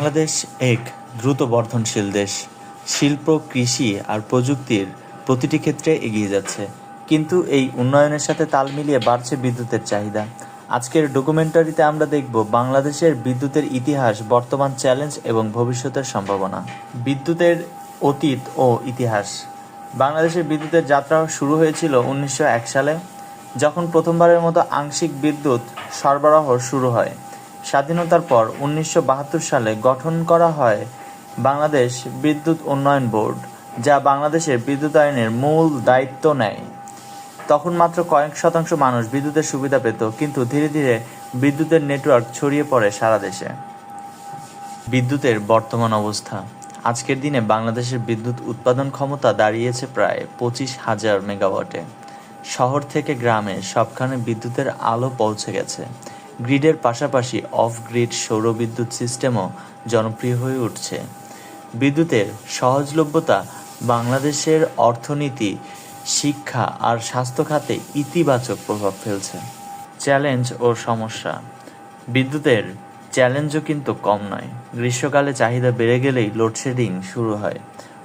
বাংলাদেশ এক দ্রুত বর্ধনশীল দেশ। শিল্প, কৃষি আর প্রযুক্তির প্রতিটি ক্ষেত্রে এগিয়ে যাচ্ছে। কিন্তু এই উন্নয়নের সাথে তাল মিলিয়ে বাড়ছে বিদ্যুতের চাহিদা। আজকের ডকুমেন্টারিতে আমরা দেখব বাংলাদেশের বিদ্যুতের ইতিহাস, বর্তমান চ্যালেঞ্জ এবং ভবিষ্যতের সম্ভাবনা। বিদ্যুতের অতীত ও ইতিহাস। বাংলাদেশের বিদ্যুতের যাত্রা শুরু হয়েছিল উনিশশো এক সালে, যখন প্রথমবারের মতো আংশিক বিদ্যুৎ সরবরাহ শুরু হয়। স্বাধীনতার পর উনিশশো বাহাত্তর সালে গঠন করা হয় বাংলাদেশ বিদ্যুৎ উন্নয়ন বোর্ড, যা বাংলাদেশের বিদ্যুতায়নের মূল দায়িত্ব নেয়। তখন মাত্র কয়েক শতাংশ মানুষ বিদ্যুতের সুবিধা পেত, কিন্তু ধীরে ধীরে বিদ্যুতের নেটওয়ার্ক ছড়িয়ে পড়ে সারা দেশে। বিদ্যুতের বর্তমান অবস্থা। আজকের দিনে বাংলাদেশের বিদ্যুৎ উৎপাদন ক্ষমতা দাঁড়িয়েছে প্রায় পঁচিশ হাজার মেগাওয়াটে। শহর থেকে গ্রামে সবখানে বিদ্যুতের আলো পৌঁছে গেছে। গ্রিডের পাশাপাশি অফ গ্রিড সৌর বিদ্যুৎ সিস্টেমও জনপ্রিয় হয়ে উঠছে। বিদ্যুতের সহজলভ্যতা বাংলাদেশের অর্থনীতি, শিক্ষা আর স্বাস্থ্য খাতে ইতিবাচক প্রভাব ফেলছে। চ্যালেঞ্জ ও সমস্যা। বিদ্যুতের চ্যালেঞ্জও কিন্তু কম নয়। গ্রীষ্মকালে চাহিদা বেড়ে গেলেই লোডশেডিং শুরু হয়।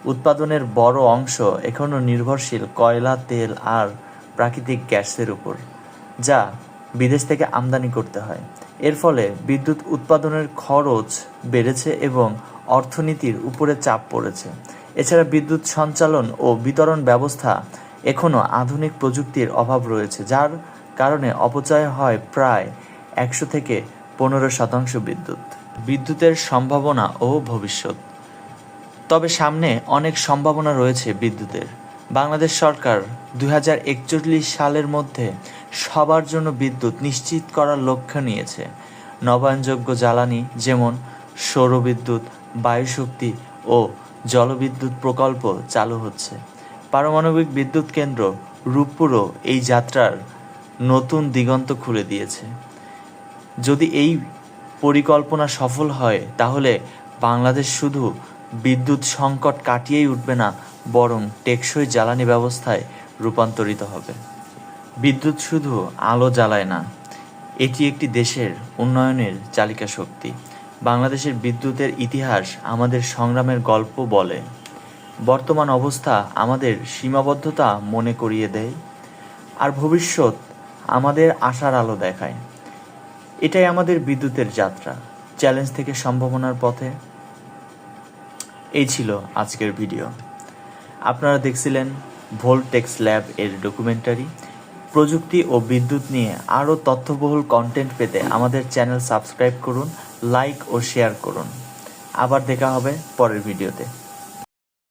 উৎপাদনের বড় অংশ এখনও নির্ভরশীল কয়লা, তেল আর প্রাকৃতিক গ্যাসের উপর, যা বিদেশ থেকে আমদানি করতে হয়। এর ফলে বিদ্যুৎ উৎপাদনের খরচ বেড়েছে এবং অর্থনীতির উপরে চাপ পড়েছে। এছাড়া বিদ্যুৎ সঞ্চালন ও বিতরণ ব্যবস্থা এখনও আধুনিক প্রযুক্তির অভাব রয়েছে, যার কারণে অপচয় হয় প্রায় একশো থেকে পনেরো শতাংশ বিদ্যুৎ। বিদ্যুতের সম্ভাবনা ও ভবিষ্যৎ। তবে সামনে অনেক সম্ভাবনা রয়েছে বিদ্যুতের। বাংলাদেশ সরকার দুই হাজার একচল্লিশ সালের মধ্যে সবার জন্য বিদ্যুৎ নিশ্চিত করার লক্ষ্য নিয়েছে। নবায়নযোগ্য জ্বালানি যেমন সৌরবিদ্যুৎ, বায়ুশক্তি ও জলবিদ্যুৎ প্রকল্প চালু হচ্ছে। পারমাণবিক বিদ্যুৎ কেন্দ্র রূপপুরও এই যাত্রার নতুন দিগন্ত খুলে দিয়েছে। যদি এই পরিকল্পনা সফল হয়, তাহলে বাংলাদেশ শুধু বিদ্যুৎ সংকট কাটিয়েই উঠবে না বরং টেকসই জ্বালানি ব্যবস্থায় রূপান্তরিত হবে। বিদ্যুৎ শুধু আলো জ্বালায় না, এটি একটি দেশের উন্নয়নের চালিকা শক্তি। বাংলাদেশের বিদ্যুতের ইতিহাস আমাদের সংগ্রামের গল্প বলে। বর্তমান অবস্থা আমাদের সীমাবদ্ধতা মনে করিয়ে দেয়, আর ভবিষ্যৎ আমাদের আশার আলো দেখায়। এটাই আমাদের বিদ্যুতের যাত্রা, চ্যালেঞ্জ থেকে সম্ভাবনার পথে। এই ছিল আজকের ভিডিও। আপনারা দেখছিলেন ভোল্টেক্স ল্যাব এর ডকুমেন্টারি প্রযুক্তি ও বিদ্যুৎ নিয়ে আরও তথ্যবহুল কন্টেন্ট পেতে আমাদের চ্যানেল সাবস্ক্রাইব করুন লাইক ও শেয়ার করুন। আবার দেখা হবে পরের ভিডিওতে